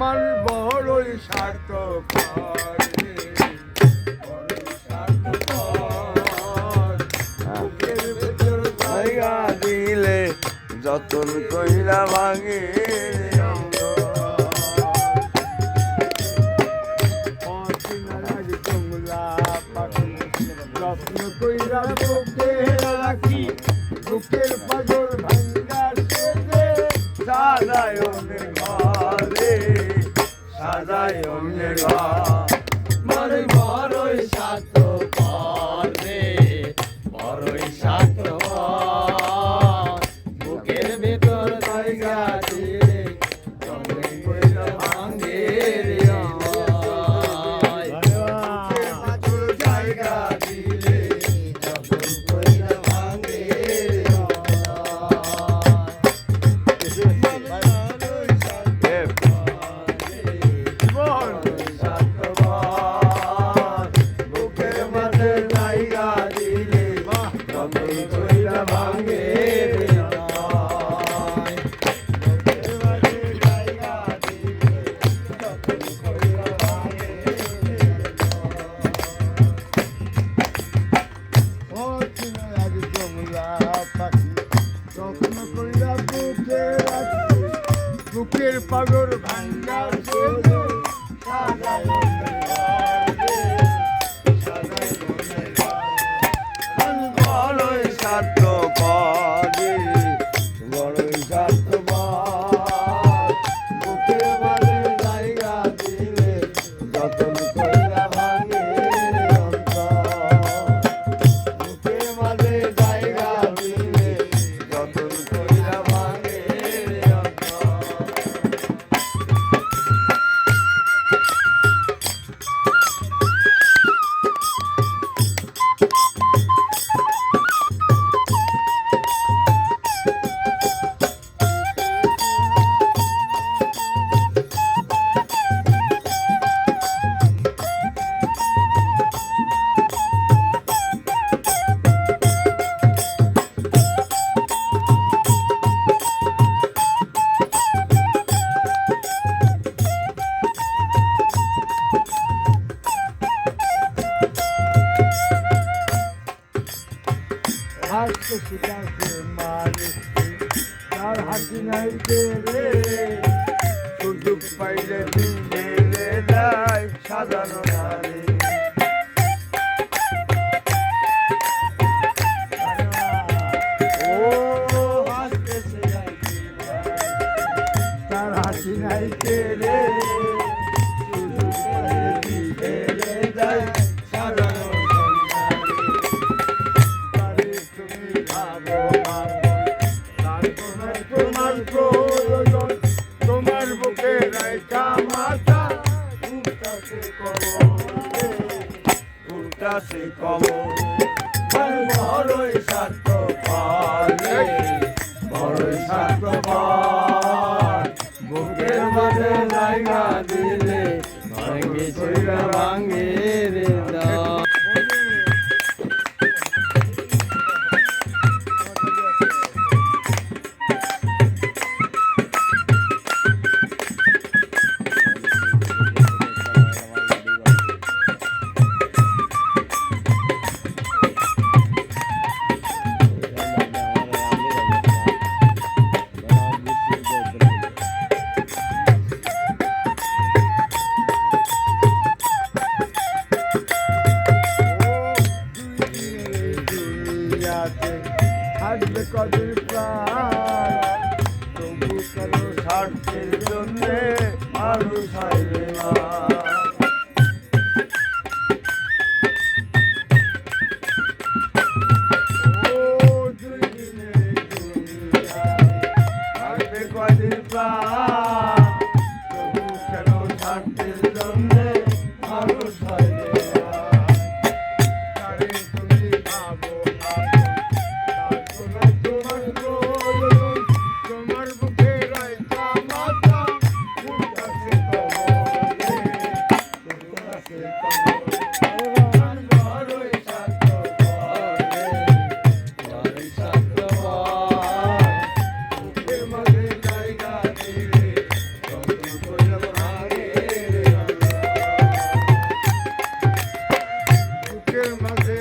মান বড়ই স্বার্থ দিলে যতন কইরা ভাঙে যত্ন কইরা বুকে রাখি বুকের পাগল সেজে সাজায় অন্যের ঘরে সাজায় অন্যের ঘর যত্ন কইরা বুকে রাখি বুকের পাগল ভাঙ্গা হাসতে শিখাতে মানুষ তার হাসি নাই রে সুযোগ পাইলে দিন দেয় সাজানো তার হাসি নাই রে বুকে রাইখা মাথা উঠতাছে কবরে। উল্টাছে কবর বড়ই স্বার্থ পালে বড়ই স্বার্থ পাল বুকের মাঝে জায়গা দিলে থাকবে কদিন প্রাণ তবু কেন স্বার্থের জন্যে মানুষ হাইবে না? কদিন প্রাণ Thank you, Mazi.